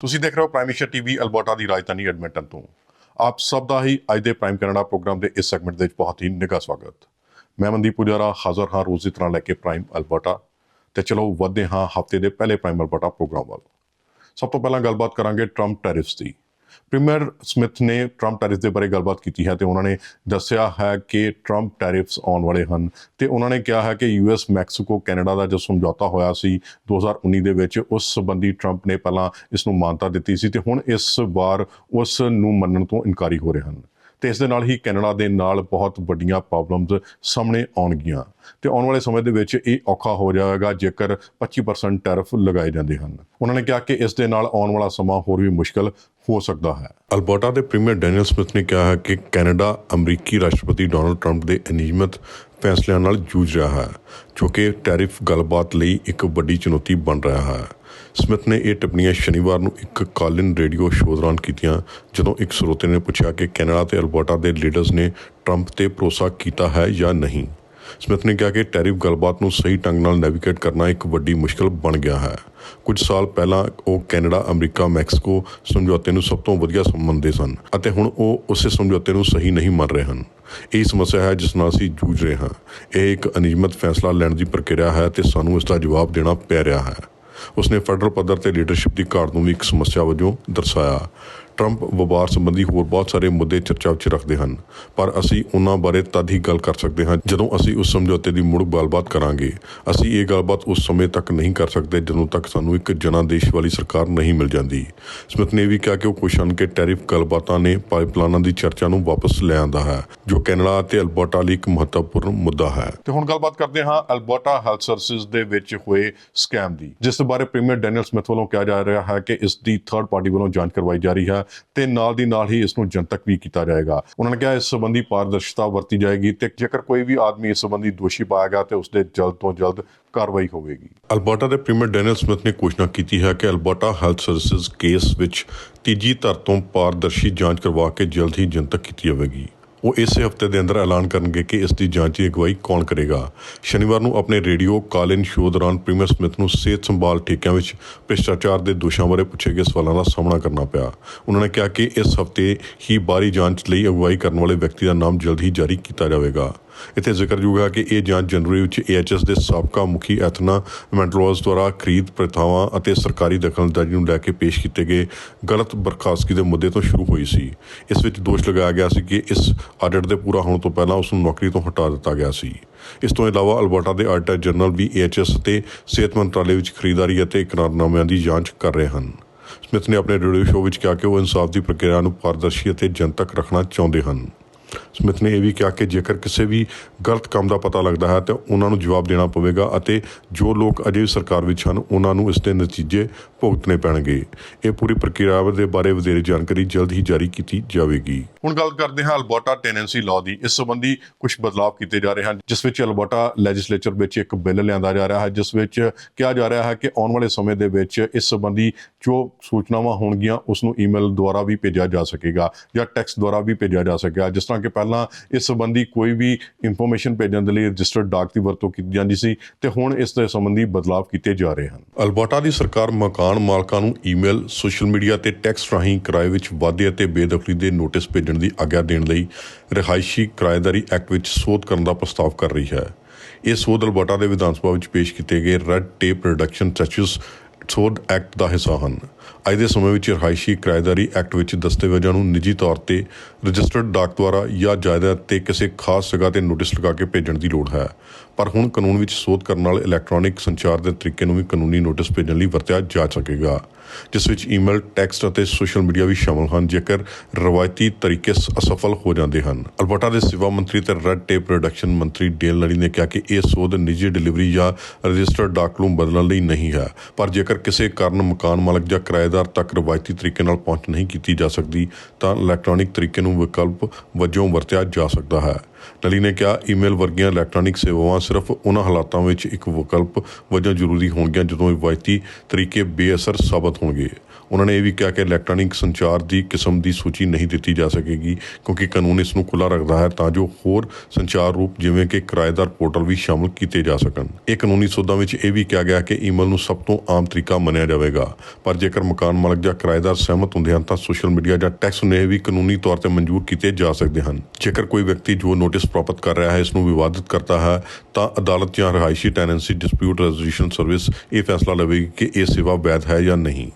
ਤੁਸੀਂ ਦੇਖ ਰਹੇ ਹੋ ਪ੍ਰਾਈਮ ਏਸ਼ੀਆ ਟੀਵੀ ਅਲਬਰਟਾ ਦੀ ਰਾਜਧਾਨੀ ਐਡਮਿੰਟਨ ਤੋਂ। ਆਪ ਸਭ ਦਾ ਹੀ ਅੱਜ ਦੇ ਪ੍ਰਾਈਮ ਕੈਨੇਡਾ ਪ੍ਰੋਗਰਾਮ ਦੇ ਇਸ ਸੈਗਮੈਂਟ ਦੇ ਵਿੱਚ ਬਹੁਤ ਹੀ ਨਿੱਘਾ ਸਵਾਗਤ। ਮੈਂ ਮਨਦੀਪ ਪੁਜਾਰਾ, ਹਾਜ਼ਰ ਹਾਂ ਰੋਜ਼ ਦੀ ਤਰ੍ਹਾਂ ਲੈ ਕੇ ਪ੍ਰਾਈਮ ਅਲਬਰਟਾ। ਤੇ ਚਲੋ, ਵਧਦੇ ਹਾਂ ਹਫ਼ਤੇ ਦੇ ਪਹਿਲੇ ਪ੍ਰਾਈਮ ਅਲਬਰਟਾ ਪ੍ਰੋਗਰਾਮ ਵੱਲ। ਸਭ ਤੋਂ ਪਹਿਲਾਂ ਗੱਲਬਾਤ ਕਰਾਂਗੇ ਟਰੰਪ ਟੈਰਿਫਸ ਦੀ। ਪ੍ਰੀਮੀਅਰ ਸਮਿਥ ਨੇ ਟਰੰਪ ਟੈਰਿਫਸ ਦੇ ਬਾਰੇ ਗੱਲਬਾਤ ਕੀਤੀ ਹੈ ਤੇ ਉਹਨਾਂ ਨੇ ਦੱਸਿਆ ਹੈ ਕਿ ਟਰੰਪ ਟੈਰਿਫਸ ਆਉਣ ਵਾਲੇ ਹਨ ਤੇ ਉਹਨਾਂ ਨੇ ਕਿਹਾ ਹੈ ਕਿ ਯੂਐਸ ਮੈਕਸੀਕੋ, ਕੈਨੇਡਾ ਦਾ ਜੋ ਸਮਝੌਤਾ ਹੋਇਆ ਸੀ 2019 ਦੇ ਵਿੱਚ, ਉਸ ਸੰਬੰਧੀ ਟਰੰਪ ਨੇ ਪਹਿਲਾਂ ਇਸ ਨੂੰ ਮਾਨਤਾ ਦਿੱਤੀ ਸੀ ਤੇ ਹੁਣ ਇਸ ਵਾਰ ਉਸ ਨੂੰ ਮੰਨਣ ਤੋਂ ਇਨਕਾਰੀ ਹੋ ਰਹੇ ਹਨ। ਤੇ ਇਸ ਦੇ ਨਾਲ ਹੀ ਕੈਨੇਡਾ ਦੇ ਨਾਲ ਬਹੁਤ ਵੱਡੀਆਂ ਪ੍ਰੋਬਲਮਸ ਸਾਹਮਣੇ ਆਉਣਗੀਆਂ ਤੇ ਆਉਣ ਵਾਲੇ ਸਮੇਂ ਦੇ ਵਿੱਚ ਇਹ ਔਖਾ ਹੋ ਜਾਏਗਾ ਜੇਕਰ 25% ਟੈਰਿਫ ਲਗਾਏ ਜਾਂਦੇ ਹਨ। ਉਹਨਾਂ ਨੇ ਕਿਹਾ ਕਿ ਇਸ ਦੇ ਨਾਲ ਆਉਣ ਵਾਲਾ ਸਮਾਂ ਹੋਰ ਵੀ ਮੁਸ਼ਕਲ ਹੋ ਸਕਦਾ ਹੈ। ਅਲਬਰਟਾ ਦੇ ਪ੍ਰੀਮੀਅਰ ਡੈਨੀਅਲ ਸਮਿਥ ਨੇ ਕਿਹਾ ਹੈ ਕਿ ਕੈਨੇਡਾ ਅਮਰੀਕੀ ਰਾਸ਼ਟਰਪਤੀ ਡੋਨਲਡ ਟਰੰਪ ਦੇ ਅਨਿਯਮਿਤ ਫੈਸਲਿਆਂ ਨਾਲ ਜੂਝ ਰਿਹਾ ਹੈ, ਜੋ ਕਿ ਟੈਰਿਫ ਗੱਲਬਾਤ ਲਈ ਇੱਕ ਵੱਡੀ ਚੁਣੌਤੀ ਬਣ ਰਿਹਾ ਹੈ। ਸਮਿਥ ਨੇ ਇਹ ਟਿੱਪਣੀਆਂ ਸ਼ਨੀਵਾਰ ਨੂੰ ਇੱਕ ਕਾਲਿਨ ਰੇਡੀਓ ਸ਼ੋਅ ਦੌਰਾਨ ਕੀਤੀਆਂ, ਜਦੋਂ ਇੱਕ ਸਰੋਤੇ ਨੇ ਪੁੱਛਿਆ ਕਿ ਕੈਨੇਡਾ ਤੇ ਅਲਬਰਟਾ ਦੇ ਲੀਡਰਸ ਨੇ ਟਰੰਪ ਤੇ ਭਰੋਸਾ ਕੀਤਾ ਹੈ ਜਾਂ ਨਹੀਂ। ਸਮਿਥ ਨੇ ਕਿਹਾ ਕਿ ਟੈਰਿਫ ਗੱਲਬਾਤ ਨੂੰ ਸਹੀ ਢੰਗ ਨਾਲ ਨੈਵੀਗੇਟ ਕਰਨਾ ਇੱਕ ਵੱਡੀ ਮੁਸ਼ਕਲ ਬਣ ਗਿਆ ਹੈ। ਕੁਝ ਸਾਲ ਪਹਿਲਾਂ ਉਹ ਕੈਨੇਡਾ, ਅਮਰੀਕਾ, ਮੈਕਸੀਕੋ ਸਮਝੌਤੇ ਨੂੰ ਸਭ ਤੋਂ ਵਧੀਆ ਮੰਨਦੇ ਸਨ ਅਤੇ ਹੁਣ ਉਹ ਉਸੇ ਸਮਝੌਤੇ ਨੂੰ ਸਹੀ ਨਹੀਂ ਮੰਨ ਰਹੇ ਹਨ। ਇਹ ਸਮੱਸਿਆ ਹੈ ਜਿਸ ਨਾਲ ਅਸੀਂ ਜੂਝ ਰਹੇ ਹਾਂ। ਇਹ ਇੱਕ ਅਨਿਯਮਤ ਫੈਸਲਾ ਲੈਣ ਦੀ ਪ੍ਰਕਿਰਿਆ ਹੈ ਤੇ ਸਾਨੂੰ ਇਸ ਦਾ ਜਵਾਬ ਦੇਣਾ ਪੈ ਰਿਹਾ ਹੈ। ਉਸਨੇ ਫੈਡਰਲ ਪੱਧਰ ਤੇ ਲੀਡਰਸ਼ਿਪ ਦੀ ਘਾਟ ਨੂੰ ਵੀ ਇੱਕ ਸਮੱਸਿਆ ਵਜੋਂ ਦਰਸਾਇਆ। ਟਰੰਪ ਵਪਾਰ ਸੰਬੰਧੀ ਹੋਰ ਬਹੁਤ ਸਾਰੇ ਮੁੱਦੇ ਚਰਚਾ ਵਿੱਚ ਰੱਖਦੇ ਹਨ, ਪਰ ਅਸੀਂ ਉਹਨਾਂ ਬਾਰੇ ਤਦ ਹੀ ਗੱਲ ਕਰ ਸਕਦੇ ਹਾਂ ਜਦੋਂ ਅਸੀਂ ਉਸ ਸਮਝੌਤੇ ਦੀ ਮੁੜ ਗੱਲਬਾਤ ਕਰਾਂਗੇ। ਅਸੀਂ ਇਹ ਗੱਲਬਾਤ ਉਸ ਸਮੇਂ ਤੱਕ ਨਹੀਂ ਕਰ ਸਕਦੇ ਜਦੋਂ ਤੱਕ ਸਾਨੂੰ ਇੱਕ ਜਨਾਦੇਸ਼ ਵਾਲੀ ਸਰਕਾਰ ਨਹੀਂ ਮਿਲ ਜਾਂਦੀ। ਸਮਿਥ ਨੇ ਇਹ ਵੀ ਕਿਹਾ ਕਿ ਉਹ ਖੁਸ਼ ਹਨ ਕਿ ਟੈਰਿਫ ਗੱਲਬਾਤਾਂ ਨੇ ਪਾਈਪਲਾਈਨਾਂ ਦੀ ਚਰਚਾ ਨੂੰ ਵਾਪਸ ਲੈ ਆਂਦਾ ਹੈ, ਜੋ ਕੈਨੇਡਾ ਅਤੇ ਅਲਬਰਟਾ ਲਈ ਇੱਕ ਮਹੱਤਵਪੂਰਨ ਮੁੱਦਾ ਹੈ। ਤੇ ਹੁਣ ਗੱਲਬਾਤ ਕਰਦੇ ਹਾਂ ਅਲਬਰਟਾ ਹੈਲਥ ਸਰਵਿਸਿਜ਼ ਦੇ ਵਿੱਚ ਹੋਏ ਸਕੈਮ ਦੀ, ਜਿਸ ਬਾਰੇ ਪ੍ਰੀਮੀਅਰ ਡੈਨੀਅਲ ਸਮਿਥ ਵੱਲੋਂ ਕਿਹਾ ਜਾ ਰਿਹਾ ਹੈ ਕਿ ਇਸ ਦੀ ਥਰਡ ਪਾਰਟੀ ਵੱਲੋਂ ਜਾਂਚ ਕਰਵਾਈ ਜਾ ਰਹੀ ਹੈ। ਤੇ ਨਾਲ ਦੀ ਨਾਲ ਹੀ ਇਸ ਨੂੰ ਜਨਤਕ ਵੀ ਕੀਤਾ ਜਾਏਗਾ। ਉਹਨਾਂ ਨੇ ਕਿਹਾ, ਇਸ ਸੰਬੰਧੀ ਪਾਰਦਰਸ਼ਤਾ ਵਰਤੀ ਜਾਏਗੀ ਤੇ ਜੇਕਰ ਕੋਈ ਵੀ ਆਦਮੀ ਇਸ ਸੰਬੰਧੀ ਦੋਸ਼ੀ ਪਾਇਆ ਗਿਆ ਤੇ ਉਸ ਦੇ ਜਲਦ ਤੋਂ ਜਲਦ ਕਾਰਵਾਈ ਹੋਵੇਗੀ। ਅਲਬਰਟਾ ਦੇ ਪ੍ਰੀਮੀਅਰ ਡੈਨੀਅਲ ਸਮਿਥ ਨੇ ਘੋਸ਼ਣਾ ਕੀਤੀ ਹੈ ਕਿ ਅਲਬਰਟਾ ਹੈਲਥ ਸਰਵਿਸਿਜ਼ ਕੇਸ ਵਿੱਚ ਤੀਜੀ ਧਰ ਤੋਂ ਪਾਰਦਰਸ਼ੀ ਜਾਂਚ ਕਰਵਾ ਕੇ ਜਲਦ ਹੀ ਜਨਤਕ ਕੀਤੀ ਜਾਵੇਗੀ। ਉਹ ਇਸੇ ਹਫ਼ਤੇ ਦੇ ਅੰਦਰ ਐਲਾਨ ਕਰਨਗੇ ਕਿ ਇਸ ਦੀ ਜਾਂਚ ਦੀ ਅਗਵਾਈ ਕੌਣ ਕਰੇਗਾ। ਸ਼ਨੀਵਾਰ ਨੂੰ ਆਪਣੇ ਰੇਡੀਓ ਕਾਲਇਨ ਸ਼ੋਅ ਦੌਰਾਨ ਪ੍ਰੀਮੀਅਰ ਸਮਿਥ ਨੂੰ ਸਿਹਤ ਸੰਭਾਲ ਠੇਕਿਆਂ ਵਿੱਚ ਭ੍ਰਿਸ਼ਟਾਚਾਰ ਦੇ ਦੋਸ਼ਾਂ ਬਾਰੇ ਪੁੱਛੇ ਗਏ ਸਵਾਲਾਂ ਦਾ ਸਾਹਮਣਾ ਕਰਨਾ ਪਿਆ। ਉਹਨਾਂ ਨੇ ਕਿਹਾ ਕਿ ਇਸ ਹਫ਼ਤੇ ਹੀ ਬਾਹਰੀ ਜਾਂਚ ਲਈ ਅਗਵਾਈ ਕਰਨ ਵਾਲੇ ਵਿਅਕਤੀ ਦਾ ਨਾਮ ਜਲਦ ਹੀ ਜਾਰੀ ਕੀਤਾ ਜਾਵੇਗਾ। ਇੱਥੇ ਜ਼ਿਕਰਯੋਗ ਹੈ ਕਿ ਇਹ ਜਾਂਚ ਜਨਵਰੀ ਵਿੱਚ ਏਐਚਐਸ ਦੇ ਸਾਬਕਾ ਮੁਖੀ ਐਥਨਾ ਮੈਂਟਲੋਸ ਦੁਆਰਾ ਖਰੀਦ ਪ੍ਰਥਾਵਾਂ ਅਤੇ ਸਰਕਾਰੀ ਦਖਲਅੰਦਾਜ਼ੀ ਨੂੰ ਲੈ ਕੇ ਪੇਸ਼ ਕੀਤੇ ਗਏ ਗਲਤ ਬਰਖਾਸਤਗੀ ਦੇ ਮੁੱਦੇ ਤੋਂ ਸ਼ੁਰੂ ਹੋਈ ਸੀ। ਇਸ ਵਿੱਚ ਦੋਸ਼ ਲਗਾਇਆ ਗਿਆ ਸੀ ਕਿ ਇਸ ਆਡਿਟ ਦੇ ਪੂਰਾ ਹੋਣ ਤੋਂ ਪਹਿਲਾਂ ਉਸ ਨੂੰ ਨੌਕਰੀ ਤੋਂ ਹਟਾ ਦਿੱਤਾ ਗਿਆ ਸੀ। ਇਸ ਤੋਂ ਇਲਾਵਾ ਅਲਬਰਟਾ ਦੇ ਆਡਿਟਰ ਜਨਰਲ ਵੀ ਏਐਚਐਸ ਤੇ ਸਿਹਤ ਮੰਤਰਾਲੇ ਵਿੱਚ ਖਰੀਦਦਾਰੀ ਅਤੇ ਇਕਰਾਰਨਾਮਿਆਂ ਦੀ ਜਾਂਚ ਕਰ ਰਹੇ ਹਨ। ਸਮਿਥ ਨੇ ਆਪਣੇ ਰੇਡੀਓ ਸ਼ੋਅ ਵਿੱਚ ਕਿਹਾ ਕਿ ਉਹ ਇਨਸਾਫ ਦੀ ਪ੍ਰਕਿਰਿਆ ਨੂੰ ਪਾਰਦਰਸ਼ੀ ਅਤੇ ਜਨਤਕ ਰੱਖਣਾ ਚਾਹੁੰਦੇ ਹਨ। ਸਮਿਥ ਨੇ ਇਹ ਵੀ ਕਿਹਾ ਕਿ ਜੇਕਰ ਕਿਸੇ ਵੀ ਗਲਤ ਕੰਮ ਦਾ ਪਤਾ ਲੱਗਦਾ ਹੈ ਤਾਂ ਉਹਨਾਂ ਨੂੰ ਜਵਾਬ ਦੇਣਾ ਪਵੇਗਾ ਅਤੇ ਜੋ ਲੋਕ ਅਜੇ ਵੀ ਸਰਕਾਰ ਵਿੱਚ ਹਨ, ਉਹਨਾਂ ਨੂੰ ਇਸ ਦੇ ਨਤੀਜੇ ਭੁਗਤਣੇ ਪੈਣਗੇ। ਇਹ ਪੂਰੀ ਪ੍ਰਕਿਰਿਆ ਦੇ ਬਾਰੇ ਵਧੇਰੇ ਜਾਣਕਾਰੀ ਜਲਦ ਹੀ ਜਾਰੀ ਕੀਤੀ ਜਾਵੇਗੀ। ਹੁਣ ਗੱਲ ਕਰਦੇ ਹਾਂ ਅਲਬਰਟਾ ਟੈਨੈਂਸੀ ਲਾਅ ਦੀ। ਇਸ ਸੰਬੰਧੀ ਕੁਝ ਬਦਲਾਅ ਕੀਤੇ ਜਾ ਰਹੇ ਹਨ, ਜਿਸ ਵਿੱਚ ਅਲਬਰਟਾ ਲੈਜਿਸਲੇਚਰ ਵਿੱਚ ਇੱਕ ਬਿੱਲ ਲਿਆਂਦਾ ਜਾ ਰਿਹਾ ਹੈ, ਜਿਸ ਵਿੱਚ ਕਿਹਾ ਜਾ ਰਿਹਾ ਹੈ ਕਿ ਆਉਣ ਵਾਲੇ ਸਮੇਂ ਦੇ ਵਿੱਚ ਇਸ ਸੰਬੰਧੀ ਜੋ ਸੂਚਨਾਵਾਂ ਹੋਣਗੀਆਂ, ਉਸ ਨੂੰ ਈਮੇਲ ਦੁਆਰਾ ਵੀ ਭੇਜਿਆ ਜਾ ਸਕੇਗਾ ਜਾਂ ਟੈਕਸਟ ਦੁਆਰਾ ਵੀ ਭੇਜਿਆ ਜਾ ਸਕੇਗਾ, ਜਿਸ ਤਰ੍ਹਾਂ ਕਿ ਪਹਿਲਾਂ ਇਸ ਸੰਬੰਧੀ ਕੋਈ ਵੀ ਇਨਫੋਰਮੇਸ਼ਨ ਭੇਜਣ ਦੇ ਲਈ ਰਜਿਸਟਰਡ ਡਾਕ ਦੀ ਵਰਤੋਂ ਕੀਤੀ ਜਾਂਦੀ ਸੀ ਤੇ ਹੁਣ ਇਸ ਦੇ ਸੰਬੰਧੀ ਬਦਲਾਅ ਕੀਤੇ ਜਾ ਰਹੇ ਹਨ। ਅਲਬਰਟਾ ਦੀ ਸਰਕਾਰ ਮਕਾਨ ਮਾਲਕਾਂ ਨੂੰ ਈਮੇਲ ਸੋਸ਼ਲ ਮੀਡੀਆ ਤੇ ਟੈਕਸਟ ਰਾਹੀਂ ਕਿਰਾਏ ਵਿੱਚ ਵਾਧੇ ਅਤੇ ਬੇਦਖਲੀ ਦੇ ਨੋਟਿਸ ਭੇਜਣ ਦੀ ਆਗਿਆ ਦੇਣ ਲਈ ਰਿਹਾਇਸ਼ੀ ਕਿਰਾਏਦਾਰੀ ਐਕਟ ਵਿੱਚ ਸੋਧ ਕਰਨ ਦਾ ਪ੍ਰਸਤਾਵ ਕਰ ਰਹੀ ਹੈ। ਇਹ ਸੋਧ ਅਲਬਰਟਾ ਦੇ ਵਿਧਾਨ ਸਭਾ ਵਿੱਚ ਪੇਸ਼ ਕੀਤੇ ਗਏ ਰੈੱਡ ਟੇਪ ਰਿਡਕਸ਼ਨ ਸਟੈਚੂਸ ਸੋਧ ਐਕਟ ਦਾ ਹਿੱਸਾ ਹਨ। ਅੱਜ ਦੇ ਸਮੇਂ ਵਿੱਚ ਰਿਹਾਇਸ਼ੀ ਕਿਰਾਏਦਾਰੀ ਐਕਟ ਵਿੱਚ ਦਸਤਾਵੇਜ਼ਾਂ ਨੂੰ ਨਿੱਜੀ ਤੌਰ ਤੇ ਰਜਿਸਟਰਡ ਡਾਕ ਦੁਆਰਾ ਜਾਂ ਜਾਇਦਾਦ ਤੇ ਕਿਸੇ ਖਾਸ ਜਗ੍ਹਾ ਤੇ ਨੋਟਿਸ ਲਗਾ ਕੇ ਭੇਜਣ ਦੀ ਲੋੜ ਹੈ। ਪਰ ਹੁਣ ਕਾਨੂੰਨ ਵਿੱਚ ਸੋਧ ਕਰਨ ਨਾਲ ਇਲੈਕਟ੍ਰੋਨਿਕ ਸੰਚਾਰ ਦੇ ਤਰੀਕੇ ਨੂੰ ਵੀ ਕਾਨੂੰਨੀ ਨੋਟਿਸ ਭੇਜਣ ਲਈ ਵਰਤਿਆ ਜਾ ਸਕੇਗਾ, ਜਿਸ ਵਿੱਚ ਈਮੇਲ, ਟੈਕਸਟ ਅਤੇ ਸੋਸ਼ਲ ਮੀਡੀਆ ਵੀ ਸ਼ਾਮਲ ਹਨ, ਜੇਕਰ ਰਵਾਇਤੀ ਤਰੀਕੇ ਅਸਫਲ ਹੋ ਜਾਂਦੇ ਹਨ। ਅਲਬਰਟਾ ਦੇ ਸੇਵਾ ਮੰਤਰੀ ਤੇ ਰੈੱਡ ਟੇਪ ਰਿਡਕਸ਼ਨ ਮੰਤਰੀ ਡੇਲ ਨਰੀ ਨੇ ਕਿਹਾ ਕਿ ਇਹ ਸੋਧ ਨਿੱਜੀ ਡਿਲੀਵਰੀ ਜਾਂ ਰਜਿਸਟਰਡ ਡਾਕ ਨੂੰ ਬਦਲਣ ਲਈ ਨਹੀਂ ਹੈ, ਪਰ ਜੇਕਰ ਕਿਸੇ ਕਾਰਨ ਮਕਾਨ ਮਾਲਕ ਜਾਂ ਕਿਰਾਏਦਾਰ ਤੱਕ ਰਵਾਇਤੀ ਤਰੀਕੇ ਨਾਲ ਪਹੁੰਚ ਨਹੀਂ ਕੀਤੀ ਜਾ ਸਕਦੀ, ਤਾਂ ਇਲੈਕਟ੍ਰੋਨਿਕ ਤਰੀਕੇ ਨੂੰ ਵਿਕਲਪ ਵਜੋਂ ਵਰਤਿਆ ਜਾ ਸਕਦਾ ਹੈ। ਨਲੀ ਨੇ ਕਿਹਾ, ਈਮੇਲ ਵਰਗੀਆਂ ਇਲੈਕਟ੍ਰੋਨਿਕ ਸੇਵਾਵਾਂ ਸਿਰਫ ਉਹਨਾਂ ਹਾਲਾਤਾਂ ਵਿੱਚ ਇੱਕ ਵਿਕਲਪ ਵਜੋਂ ਜ਼ਰੂਰੀ ਹੋਣਗੀਆਂ ਜਦੋਂ ਰਵਾਇਤੀ ਤਰੀਕੇ ਬੇਅਸਰ ਸਾਬਤ ਹੋਣਗੇ। ਉਹਨਾਂ ਨੇ ਇਹ ਵੀ ਕਿਹਾ ਕਿ ਇਲੈਕਟ੍ਰੋਨਿਕ ਸੰਚਾਰ ਦੀ ਕਿਸਮ ਦੀ ਸੂਚੀ ਨਹੀਂ ਦਿੱਤੀ ਜਾ ਸਕੇਗੀ, ਕਿਉਂਕਿ ਕਾਨੂੰਨ ਇਸ ਨੂੰ ਖੁੱਲ੍ਹਾ ਰੱਖਦਾ ਹੈ ਤਾਂ ਜੋ ਹੋਰ ਸੰਚਾਰ ਰੂਪ ਜਿਵੇਂ ਕਿ ਕਿਰਾਏਦਾਰ ਪੋਰਟਲ ਵੀ ਸ਼ਾਮਲ ਕੀਤੇ ਜਾ ਸਕਣ। ਇਹ ਕਾਨੂੰਨੀ ਸੋਧਾਂ ਵਿੱਚ ਇਹ ਵੀ ਕਿਹਾ ਗਿਆ ਕਿ ਈਮੇਲ ਨੂੰ ਸਭ ਤੋਂ ਆਮ ਤਰੀਕਾ ਮੰਨਿਆ ਜਾਵੇਗਾ। ਪਰ ਜੇਕਰ ਮਕਾਨ ਮਾਲਕ ਜਾਂ ਕਿਰਾਏਦਾਰ ਸਹਿਮਤ ਹੁੰਦੇ ਹਨ ਤਾਂ ਸੋਸ਼ਲ ਮੀਡੀਆ ਜਾਂ ਟੈਕਸ ਨੇ ਵੀ ਕਾਨੂੰਨੀ ਤੌਰ ਤੇ ਮਨਜ਼ੂਰ ਕੀਤੇ ਜਾ ਸਕਦੇ ਹਨ। ਜੇਕਰ ਕੋਈ ਵਿਅਕਤੀ ਜੋ ਨੋਟਿਸ ਪ੍ਰਾਪਤ ਕਰ ਰਿਹਾ ਹੈ, ਇਸ ਨੂੰ ਵਿਵਾਦਿਤ ਕਰਦਾ ਹੈ, ਤਾਂ ਅਦਾਲਤ ਜਾਂ ਰਿਹਾਇਸ਼ੀ ਟੈਨੈਂਸੀ ਡਿਸਪਿਊਟ ਰੈਜ਼ੋਲੂਸ਼ਨ ਸਰਵਿਸ ਇਹ ਫੈਸਲਾ ਲਵੇਗੀ ਕਿ ਇਹ ਸੇਵਾ ਵੈਧ ਹੈ ਜਾਂ ਨਹੀਂ।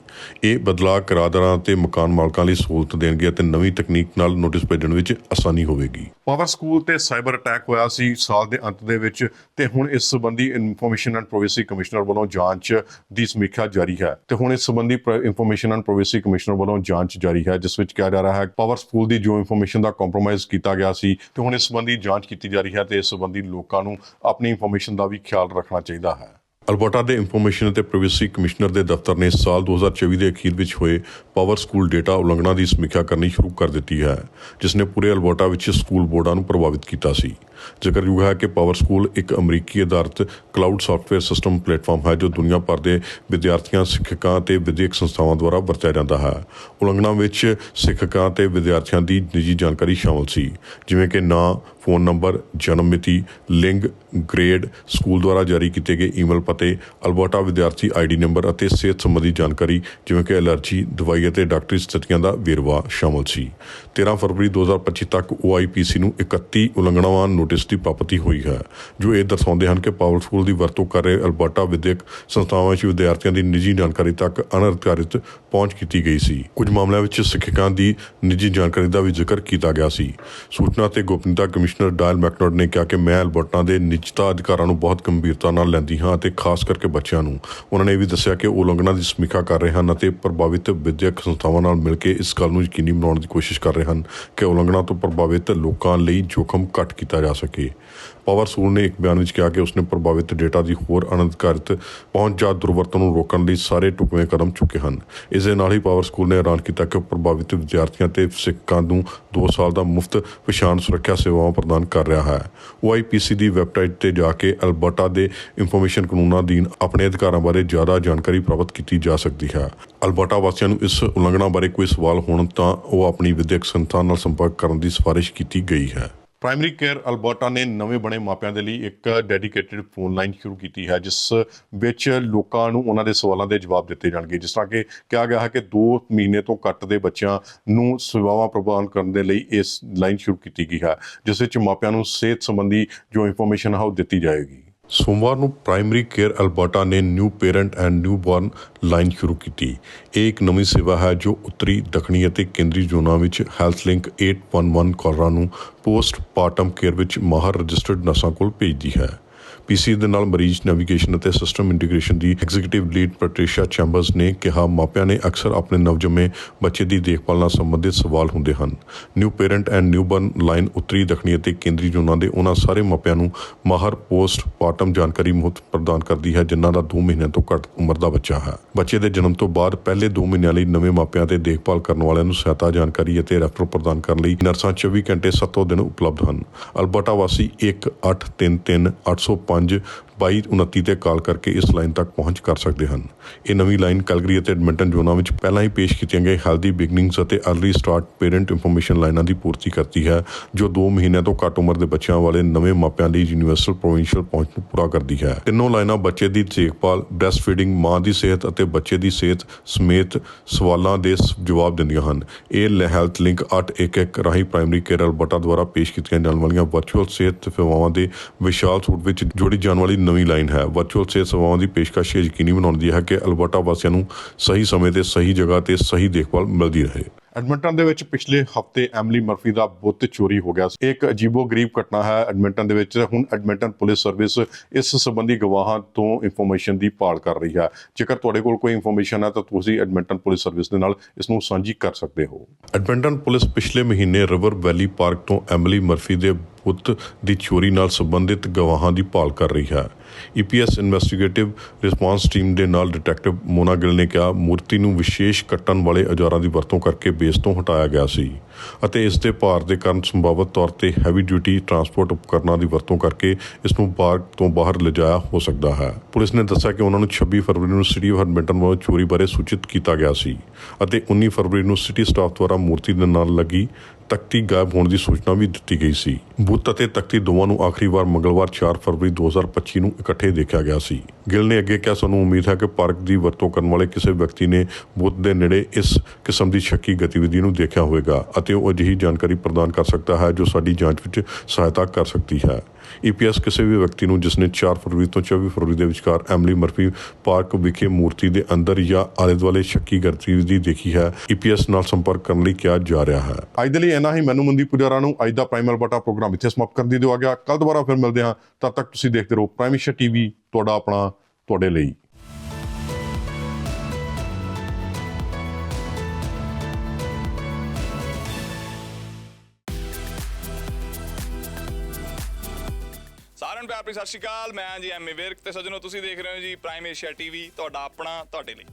ਇਹ ਬਦਲਾਅ ਕਿਰਾਏਦਾਰਾਂ ਤੇ ਮਕਾਨ ਮਾਲਕਾਂ ਲਈ ਸਹੂਲਤ ਦੇਣਗੇ ਅਤੇ ਨਵੀਂ ਤਕਨੀਕ ਨਾਲ ਨੋਟਿਸ ਭੇਜਣ ਵਿੱਚ ਆਸਾਨੀ ਹੋਵੇਗੀ। ਪਾਵਰ ਸਕੂਲ ਤੇ ਸਾਈਬਰ ਅਟੈਕ ਹੋਇਆ ਸੀ ਸਾਲ ਦੇ ਅੰਤ ਦੇ ਵਿੱਚ ਤੇ ਹੁਣ ਇਸ ਸੰਬੰਧੀ ਇਨਫੋਰਮੇਸ਼ਨ ਐਂਡ ਪ੍ਰਾਈਵੇਸੀ ਕਮਿਸ਼ਨਰ ਵੱਲੋਂ ਜਾਂਚ ਦੀ ਸਮੀਖਿਆ ਜਾਰੀ ਹੈ। ਤੇ ਹੁਣ ਇਸ ਸੰਬੰਧੀ ਇਨਫੋਰਮੇਸ਼ਨ ਐਂਡ ਪ੍ਰਾਈਵੇਸੀ ਕਮਿਸ਼ਨਰ ਵੱਲੋਂ ਜਾਂਚ ਜਾਰੀ ਹੈ, ਜਿਸ ਵਿੱਚ ਕਿਹਾ ਜਾ ਰਿਹਾ ਹੈ ਪਾਵਰ ਸਕੂਲ ਦੀ ਜੋ ਇਨਫੋਰਮੇਸ਼ਨ ਦਾ ਕੰਪਰੋਮਾਈਜ਼ ਕੀਤਾ ਗਿਆ ਸੀ, ਤੇ ਹੁਣ ਇਸ ਸੰਬੰਧੀ ਜਾਂਚ ਕੀਤੀ ਜਾ ਰਹੀ ਹੈ ਤੇ ਇਸ ਸੰਬੰਧੀ ਲੋਕਾਂ ਨੂੰ ਆਪਣੀ ਇਨਫੋਰਮੇਸ਼ਨ ਦਾ ਵੀ ਖਿਆਲ ਰੱਖਣਾ ਚਾਹੀਦਾ ਹੈ। ਅਲਬਰਟਾ ਦੇ ਇਨਫੋਰਮੇਸ਼ਨ ਅਤੇ ਪ੍ਰਾਈਵੇਸੀ ਕਮਿਸ਼ਨਰ ਦੇ ਦਫ਼ਤਰ ਨੇ ਸਾਲ 2024 ਦੇ ਅਖੀਰ ਵਿੱਚ ਹੋਏ ਪਾਵਰ ਸਕੂਲ ਡੇਟਾ ਉਲੰਘਣਾ ਦੀ ਸਮੀਖਿਆ ਕਰਨੀ ਸ਼ੁਰੂ ਕਰ ਦਿੱਤੀ ਹੈ, ਜਿਸ ਨੇ ਪੂਰੇ ਅਲਬਰਟਾ ਵਿੱਚ ਸਕੂਲ ਬੋਰਡਾਂ ਨੂੰ ਪ੍ਰਭਾਵਿਤ ਕੀਤਾ ਸੀ। ਜ਼ਿਕਰਯੋਗ ਹੈ ਕਿ ਪਾਵਰ ਸਕੂਲ ਇੱਕ ਅਮਰੀਕੀ ਆਧਾਰਿਤ ਕਲਾਊਡ ਸਾਫਟਵੇਅਰ ਸਿਸਟਮ ਪਲੇਟਫਾਰਮ ਹੈ, ਜੋ ਦੁਨੀਆ ਭਰ ਦੇ ਵਿਦਿਆਰਥੀਆਂ, ਸਿੱਖਕਾਂ ਅਤੇ ਵਿਦਿਅਕ ਸੰਸਥਾਵਾਂ ਦੁਆਰਾ ਵਰਤਿਆ ਜਾਂਦਾ ਹੈ। ਉਲੰਘਣਾ ਵਿੱਚ ਸਿੱਖਕਾਂ ਅਤੇ ਵਿਦਿਆਰਥੀਆਂ ਦੀ ਨਿੱਜੀ ਜਾਣਕਾਰੀ ਸ਼ਾਮਲ ਸੀ, ਜਿਵੇਂ ਕਿ ਨਾਂ, ਫੋਨ ਨੰਬਰ, ਜਨਮ ਮਿਤੀ, ਲਿੰਗ, ਗ੍ਰੇਡ, ਸਕੂਲ ਦੁਆਰਾ ਜਾਰੀ ਕੀਤੇ ਗਏ ਈਮੇਲ ਪਤੇ ਅਲਬਰਟਾ ਵਿਦਿਆਰਥੀ ਆਈਡੀ ਨੰਬਰ ਅਤੇ ਸਿਹਤ ਸੰਬੰਧੀ ਜਾਣਕਾਰੀ, ਜਿਵੇਂ ਕਿ ਐਲਰਜੀ, ਦਵਾਈ ਅਤੇ ਡਾਕਟਰੀ ਸਥਿਤੀਆਂ ਦਾ ਵੇਰਵਾ ਸ਼ਾਮਲ ਸੀ। 13 ਫਰਵਰੀ 2025 ਤੱਕ OIPC ਨੂੰ 31 ਉਲੰਘਣਾਵਾਨ ਨੋਟਿਸ ਦੀ ਪ੍ਰਾਪਤੀ ਹੋਈ ਹੈ, ਜੋ ਇਹ ਦਰਸਾਉਂਦੇ ਹਨ ਕਿ ਪਾਵਰ ਸਕੂਲ ਦੀ ਵਰਤੋਂ ਕਰ ਰਹੇ ਅਲਬਰਟਾ ਵਿਦਿਅਕ ਸੰਸਥਾਵਾਂ ਵਿੱਚ ਵਿਦਿਆਰਥੀਆਂ ਦੀ ਨਿੱਜੀ ਜਾਣਕਾਰੀ ਤੱਕ ਅਨਅਧਿਕਾਰਿਤ ਪਹੁੰਚ ਕੀਤੀ ਗਈ ਸੀ। ਕੁਝ ਮਾਮਲਿਆਂ ਵਿੱਚ ਸਿੱਖਿਅਕਾਂ ਦੀ ਨਿੱਜੀ ਜਾਣਕਾਰੀ ਦਾ ਵੀ ਜ਼ਿਕਰ ਕੀਤਾ ਗਿਆ ਸੀ। ਸੂਚਨਾ ਤੇ ਗੋਪਨੀਯਤਾ ਕਮਿਸ਼ਨਰ ਡਾਇਲ ਮੈਕਨੋਡ ਨੇ ਕਿਹਾ ਕਿ ਮੈਂ ਅਲਬਰਟਾ ਦੇ ਨਿੱਜਤਾ ਅਧਿਕਾਰਾਂ ਨੂੰ ਬਹੁਤ ਗੰਭੀਰਤਾ ਨਾਲ ਲੈਂਦੀ ਹਾਂ ਅਤੇ ਖਾਸ ਕਰਕੇ ਬੱਚਿਆਂ ਨੂੰ। ਉਹਨਾਂ ਨੇ ਇਹ ਵੀ ਦੱਸਿਆ ਕਿ ਉਹ ਉਲੰਘਣਾ ਦੀ ਸਮੀਖਿਆ ਕਰ ਰਹੇ ਹਨ ਅਤੇ ਪ੍ਰਭਾਵਿਤ ਵਿਦਿਅਕ ਸੰਸਥਾਵਾਂ ਨਾਲ ਮਿਲ ਕੇ ਇਸ ਗੱਲ ਨੂੰ ਯਕੀਨੀ ਬਣਾਉਣ ਦੀ ਕੋਸ਼ਿਸ਼ ਕਰ ਰਹੇ ਹਨ ਕਿ ਉਲੰਘਣਾ ਤੋਂ ਪ੍ਰਭਾਵਿਤ ਲੋਕਾਂ ਲਈ ਜੋਖਮ ਘੱਟ ਕੀਤਾ ਜਾ ਸਕੇ। ਪਾਵਰਸਕੂਲ ਨੇ ਇੱਕ ਬਿਆਨ ਵਿੱਚ ਕਿਹਾ ਕਿ ਉਸਨੇ ਪ੍ਰਭਾਵਿਤ ਡੇਟਾ ਦੀ ਹੋਰ ਅਨਧਿਕਾਰਿਤ ਪਹੁੰਚ ਜਾਂ ਦੁਰਵਰਤੋਂ ਨੂੰ ਰੋਕਣ ਲਈ ਸਾਰੇ ਢੁਕਵੇਂ ਕਦਮ ਚੁੱਕੇ ਹਨ। ਇਸ ਦੇ ਨਾਲ ਹੀ ਪਾਵਰ ਸਕੂਲ ਨੇ ਐਲਾਨ ਕੀਤਾ ਕਿ ਉਹ ਪ੍ਰਭਾਵਿਤ ਵਿਦਿਆਰਥੀਆਂ ਤੇ ਸਿੱਖਾਂ ਨੂੰ 2 ਸਾਲ ਦਾ ਮੁਫਤ ਪਛਾਣ ਸੁਰੱਖਿਆ ਸੇਵਾਵਾਂ ਪ੍ਰਦਾਨ ਕਰ ਰਿਹਾ ਹੈ। OIPC ਦੀ ਵੈਬਸਾਈਟ ਤੇ ਜਾ ਕੇ ਅਲਬਰਟਾ ਦੇ ਇਨਫੋਰਮੇਸ਼ਨ ਕਾਨੂੰਨਾਂ ਅਧੀਨ ਆਪਣੇ ਅਧਿਕਾਰਾਂ ਬਾਰੇ ਜ਼ਿਆਦਾ ਜਾਣਕਾਰੀ ਪ੍ਰਾਪਤ ਕੀਤੀ ਜਾ ਸਕਦੀ ਹੈ। ਅਲਬਰਟਾ ਵਾਸੀਆਂ ਨੂੰ ਇਸ ਉਲੰਘਣਾ ਬਾਰੇ ਕੋਈ ਸਵਾਲ ਹੋਣ ਤਾਂ ਉਹ ਆਪਣੀ ਵਿਦਿਅਕ ਸੰਸਥਾ ਨਾਲ ਸੰਪਰਕ ਕਰਨ ਦੀ ਸਿਫਾਰਿਸ਼ ਕੀਤੀ ਗਈ ਹੈ। ਪ੍ਰਾਇਮਰੀ ਕੇਅਰ ਅਲਬਰਟਾ ਨੇ ਨਵੇਂ ਬਣੇ ਮਾਪਿਆਂ ਦੇ ਲਈ ਇੱਕ ਡੈਡੀਕੇਟਿਡ ਫੋਨ ਲਾਈਨ ਸ਼ੁਰੂ ਕੀਤੀ ਹੈ, ਜਿਸ ਵਿੱਚ ਲੋਕਾਂ ਨੂੰ ਉਹਨਾਂ ਦੇ ਸਵਾਲਾਂ ਦੇ ਜਵਾਬ ਦਿੱਤੇ ਜਾਣਗੇ। ਜਿਸ ਤਰ੍ਹਾਂ ਕਿ ਕਿਹਾ ਗਿਆ ਹੈ ਕਿ 2 ਮਹੀਨੇ ਤੋਂ ਘੱਟ ਦੇ ਬੱਚਿਆਂ ਨੂੰ ਸੇਵਾਵਾਂ ਪ੍ਰਦਾਨ ਕਰਨ ਦੇ ਲਈ ਇਸ ਲਾਈਨ ਸ਼ੁਰੂ ਕੀਤੀ ਗਈ ਹੈ, ਜਿਸ ਵਿੱਚ ਮਾਪਿਆਂ ਨੂੰ ਸਿਹਤ ਸੰਬੰਧੀ ਜੋ ਇਨਫੋਰਮੇਸ਼ਨ ਹੈ ਉਹ ਦਿੱਤੀ ਜਾਏਗੀ। ਸੋਮਵਾਰ ਨੂੰ ਪ੍ਰਾਇਮਰੀ ਕੇਅਰ ਅਲਬਰਟਾ ਨੇ new parent and newborn line ਸ਼ੁਰੂ ਕੀਤੀ। ਇਹ ਇੱਕ ਨਵੀਂ ਸੇਵਾ ਹੈ ਜੋ ਉੱਤਰੀ, ਦੱਖਣੀ ਅਤੇ ਕੇਂਦਰੀ ਜ਼ੋਨਾਂ ਵਿੱਚ ਹੈਲਥ ਲਿੰਕ 811 ਕਾਲਰਾਂ ਨੂੰ ਪੋਸਟ ਪਾਰਟਮ ਕੇਅਰ ਵਿੱਚ ਮਾਹਰ ਰਜਿਸਟਰਡ ਨਰਸਾਂ ਕੋਲ ਭੇਜਦੀ ਹੈ। ਪੀਸੀ ਦੇ ਨਾਲ ਮਰੀਜ਼ ਨੈਵੀਗੇਸ਼ਨ ਅਤੇ ਸਿਸਟਮ ਇੰਟੀਗ੍ਰੇਸ਼ਨ ਦੀ ਐਗਜ਼ੀਕਿਊਟਿਵ ਲੀਡ ਪੈਟ੍ਰੀਸ਼ੀਆ ਚੈਂਬਰਸ ਨੇ ਕਿਹਾ, ਮਾਪਿਆਂ ਨੇ ਅਕਸਰ ਆਪਣੇ ਨਵਜੰਮੇ ਬੱਚੇ ਦੀ ਦੇਖਭਾਲ ਨਾਲ ਸੰਬੰਧਿਤ ਸਵਾਲ ਹੁੰਦੇ ਹਨ। New parent and newborn line ਉੱਤਰੀ, ਦੱਖਣੀ ਅਤੇ ਕੇਂਦਰੀ ਜ਼ੋਨਾਂ ਦੇ ਉਹਨਾਂ ਸਾਰੇ ਮਾਪਿਆਂ ਨੂੰ ਮਾਹਰ ਪੋਸਟ ਪਾਰਟਮ ਜਾਣਕਾਰੀ ਮੁਫਤ ਪ੍ਰਦਾਨ ਕਰਦੀ ਹੈ, ਜਿਨ੍ਹਾਂ ਦਾ 2 ਮਹੀਨਿਆਂ ਤੋਂ ਘੱਟ ਉਮਰ ਦਾ ਬੱਚਾ ਹੈ। ਬੱਚੇ ਦੇ ਜਨਮ ਤੋਂ ਬਾਅਦ ਪਹਿਲੇ 2 ਮਹੀਨਿਆਂ ਲਈ ਨਵੇਂ ਮਾਪਿਆਂ ਤੇ ਦੇਖਭਾਲ ਕਰਨ ਵਾਲਿਆਂ ਨੂੰ ਸਹਾਇਤਾ ਜਾਣਕਾਰੀ ਅਤੇ ਰੈਫਰ ਪ੍ਰਦਾਨ ਕਰਨ ਲਈ ਨਰਸਾਂ 24 ਘੰਟੇ 7 ਦਿਨ ਉਪਲਬਧ ਹਨ। ਅਲਬਰਟਾ ਵਾਸੀ 1833 805 2229 ਤੇ ਕਾਲ ਕਰਕੇ ਇਸ ਲਾਈਨ ਤੱਕ ਪਹੁੰਚ ਕਰ ਸਕਦੇ ਹਨ। ਇਹ ਨਵੀਂ ਲਾਈਨ ਕੈਲਗਰੀ ਅਤੇ ਐਡਮਿੰਟਨ ਜ਼ੋਨਾਂ ਵਿੱਚ ਪਹਿਲਾਂ ਹੀ ਪੇਸ਼ ਕੀਤੀਆਂ ਗਏ ਹੈਲਦੀ ਬਿਗਨਿੰਗਸ ਅਤੇ ਅਰਲੀ ਸਟਾਰਟ ਪੇਰੈਂਟ ਇਨਫੋਰਮੇਸ਼ਨ ਲਾਈਨਾਂ ਦੀ ਪੂਰਤੀ ਕਰਦੀ ਹੈ, ਜੋ 2 ਮਹੀਨਿਆਂ ਤੋਂ ਘੱਟ ਉਮਰ ਦੇ ਬੱਚਿਆਂ ਵਾਲੇ ਨਵੇਂ ਮਾਪਿਆਂ ਲਈ ਯੂਨੀਵਰਸਲ ਪ੍ਰੋਵਿੰਸ਼ੀਅਲ ਪਹੁੰਚ ਨੂੰ ਪੂਰਾ ਕਰਦੀ ਹੈ। ਤਿੰਨੋਂ ਲਾਈਨਾਂ ਬੱਚੇ ਦੀ ਦੇਖਭਾਲ ਬ੍ਰੈਸਟ ਫੀਡਿੰਗ ਮਾਂ ਦੀ ਸਿਹਤ ਅਤੇ ਬੱਚੇ ਦੀ ਸਿਹਤ ਸਮੇਤ ਸਵਾਲਾਂ ਦੇ ਸ- ਜਵਾਬ ਦਿੰਦੀਆਂ ਹਨ। ਇਹ ਹੈਲਥ ਲਿੰਕ 811 ਰਾਹੀਂ ਪ੍ਰਾਇਮਰੀ ਕੇਅਰ ਅਲਬਰਟਾ ਦੁਆਰਾ ਪੇਸ਼ ਕੀਤੀਆਂ ਜਾਣ ਵਾਲੀਆਂ ਵਰਚੁਅਲ ਸਿਹਤ ਸੇਵਾਵਾਂ ਦੇ ਵਿਸ਼ਾਲ ਸੂਟ ਵਿੱਚ ਜੋੜੀ ਜਾਣ ਵਾਲੀ ਨਵੀਂ ਲਾਈਨ ਹੈ। ਵਰਚੁਅਲ ਸਿਹਤ ਸੇਵਾਵਾਂ ਦੀ ਪੇਸ਼ਕਸ਼ ਇਹ ਯਕੀਨੀ ਬਣਾਉਂਦੀ ਹੈ ਕਿ ਅਲਬਰਟਾ ਵਾਸੀਆਂ ਨੂੰ ਸਹੀ ਸਮੇਂ ਤੇ ਸਹੀ ਜਗ੍ਹਾ ਤੇ ਸਹੀ ਦੇਖਭਾਲ ਮਿਲਦੀ ਰਹੇ। ਐਡਮਿੰਟਨ ਦੇ ਵਿੱਚ ਪਿਛਲੇ ਹਫ਼ਤੇ ਐਮਲੀ ਮਰਫੀ ਦਾ ਬੁੱਤ ਚੋਰੀ ਹੋ ਗਿਆ ਸੀ। ਇੱਕ ਅਜੀਬੋ-ਗਰੀਬ ਘਟਨਾ ਹੈ। ਐਡਮਿੰਟਨ ਦੇ ਵਿੱਚ ਹੁਣ ਐਡਮਿੰਟਨ ਪੁਲਿਸ ਸਰਵਿਸ ਇਸ ਸੰਬੰਧੀ ਗਵਾਹਾਂ ਤੋਂ ਇਨਫੋਰਮੇਸ਼ਨ ਦੀ ਭਾਲ ਕਰ ਰਹੀ ਹੈ। ਜੇਕਰ ਤੁਹਾਡੇ ਕੋਲ ਕੋਈ ਇਨਫੋਰਮੇਸ਼ਨ ਹੈ ਤਾਂ ਤੁਸੀਂ ਐਡਮਿੰਟਨ ਪੁਲਿਸ ਸਰਵਿਸ ਦੇ ਨਾਲ ਇਸ ਨੂੰ ਸਾਂਝੀ ਕਰ ਸਕਦੇ ਹੋ। ਐਡਮਿੰਟਨ ਪੁਲਿਸ ਪਿਛਲੇ ਮਹੀਨੇ ਰਿਵਰ ਵੈਲੀ ਪਾਰਕ ਤੋਂ ਐਮਲੀ ਮਰਫੀ ਦੇ ਪੁੱਤ ਦੀ ਚੋਰੀ ਨਾਲ ਸੰਬੰਧਿਤ ਗਵਾਹਾਂ ਦੀ ਭਾਲ ਕਰ ਰਹੀ ਹੈ। ਈਪੀਐਸ ਇਨਵੈਸਟੀਗੇਟਿਵ ਰਿਸਪਾਂਸ ਟੀਮ ਦੇ ਨਾਲ ਡਿਟੈਕਟਿਵ ਮੋਨਾ ਗਿੱਲ ਨੇ ਕਿਹਾ, ਮੂਰਤੀ ਨੂੰ ਵਿਸ਼ੇਸ਼ ਕੱਟਣ ਵਾਲੇ ਔਜ਼ਾਰਾਂ ਦੀ ਵਰਤੋਂ ਕਰਕੇ ਬੇਸ ਤੋਂ ਹਟਾਇਆ ਗਿਆ ਸੀ ਅਤੇ ਇਸ ਦੇ ਭਾਰ ਦੇ ਕਾਰਨ ਸੰਭਾਵਤ ਤੌਰ ਤੇ ਹੈਵੀ ਡਿਊਟੀ ਟਰਾਂਸਪੋਰਟ ਉਪਕਰਨਾਂ ਦੀ ਵਰਤੋਂ ਕਰਕੇ ਇਸ ਨੂੰ ਪਾਰਕ ਤੋਂ ਬਾਹਰ ਲਿਜਾਇਆ ਹੋ ਸਕਦਾ ਹੈ। ਪੁਲਿਸ ਨੇ ਦੱਸਿਆ ਕਿ ਉਹਨਾਂ ਨੂੰ 26 ਫਰਵਰੀ ਨੂੰ ਸਿਟੀ ਆਫ ਹੈਡਮਿੰਟਨ ਵੱਲੋਂ ਚੋਰੀ ਬਾਰੇ ਸੂਚਿਤ ਕੀਤਾ ਗਿਆ ਸੀ ਅਤੇ 19 ਫਰਵਰੀ ਨੂੰ ਸਿਟੀ ਸਟਾਫ ਦੁਆਰਾ ਮੂਰਤੀ ਦੇ ਨਾਲ ਲੱਗੀ ਤਖਤੀ ਗਾਇਬ ਹੋਣ ਦੀ ਸੂਚਨਾ ਵੀ ਦਿੱਤੀ ਗਈ ਸੀ। ਬੁੱਤ ਅਤੇ ਤਖਤੀ ਦੋਵਾਂ ਨੂੰ ਆਖਰੀ ਵਾਰ ਮੰਗਲਵਾਰ 4 ਫਰਵਰੀ 2025 ਨੂੰ ਇਕੱਠੇ ਦੇਖਿਆ ਗਿਆ ਸੀ। ਗਿੱਲ ਨੇ ਅੱਗੇ ਕਿਹਾ, ਸਾਨੂੰ ਉਮੀਦ ਹੈ ਕਿ ਪਾਰਕ ਦੀ ਵਰਤੋਂ ਕਰਨ ਵਾਲੇ ਕਿਸੇ ਵਿਅਕਤੀ ਨੇ ਬੁੱਤ ਦੇ ਨੇੜੇ ਇਸ ਕਿਸਮ ਦੀ ਸ਼ੱਕੀ ਗਤੀਵਿਧੀ ਨੂੰ ਦੇਖਿਆ ਹੋਵੇਗਾ ਅਤੇ ਉਹ ਅਜਿਹੀ ਜਾਣਕਾਰੀ ਪ੍ਰਦਾਨ ਕਰ ਸਕਦਾ ਹੈ ਜੋ ਸਾਡੀ ਜਾਂਚ ਵਿੱਚ ਸਹਾਇਤਾ ਕਰ ਸਕਦੀ ਹੈ। ਈਪੀਐਸ ਕਿਸੇ ਵੀ ਵਿਅਕਤੀ ਨੂੰ ਜਿਸ ਨੇ 4 ਫਰਵਰੀ ਤੋਂ 24 ਫਰਵਰੀ ਦੇ ਵਿਚਕਾਰ ਐਮਲੀ ਮਰਫੀ ਪਾਰਕ ਵਿਖੇ ਮੂਰਤੀ ਦੇ ਅੰਦਰ ਜਾਂ ਆਲੇ ਦੁਆਲੇ ਸ਼ੱਕੀ ਗਤੀਵਿਧੀ ਦੇਖੀ ਹੈ ਈਪੀਐਸ ਨਾਲ ਸੰਪਰਕ ਕਰਨ ਲਈ ਕਿਹਾ ਜਾ ਰਿਹਾ ਹੈ। ਅੱਜ ਦੇ ਲਈ ਇੰਨਾ ਹੀ। ਮੈਨੂੰ ਮੰਦੀ ਪੁਜਾਰਾ ਨੂੰ ਅੱਜ ਦਾ ਪ੍ਰਾਈਮਰ ਬਟਾ ਪ੍ਰੋਗਰਾਮ ਇੱਥੇ ਸਮਾਪਤ ਕਰਨ ਦੀ ਦਿਓ ਆ ਗਿਆ ਕੱਲ ਦੁਬਾਰਾ ਫਿਰ ਮਿਲਦੇ ਹਾਂ। ਤਦ ਤੱਕ ਤੁਸੀਂ ਦੇਖਦੇ ਰਹੋ ਪ੍ਰਾਈਮੇਸ਼ਾ ਏਸ਼ੀਆ ਟੀਵੀ, ਤੁਹਾਡਾ ਆਪਣਾ, ਤੁਹਾਡੇ ਲਈ। ਸਾਰਿਆਂ ਪਿਆਰ ਭਰੀ ਸਤਿ ਸ਼੍ਰੀ ਅਕਾਲ। ਮੈਂ ਜੀ ਐਮ ਵਿਰਕ ਤੇ ਸੱਜਣੋ, ਤੁਸੀਂ ਦੇਖ ਰਹੇ ਹੋ ਜੀ ਪ੍ਰਾਈਮ ਏਸ਼ੀਆ ਟੀਵੀ ਤੁਹਾਡਾ ਆਪਣਾ, ਤੁਹਾਡੇ ਲਈ।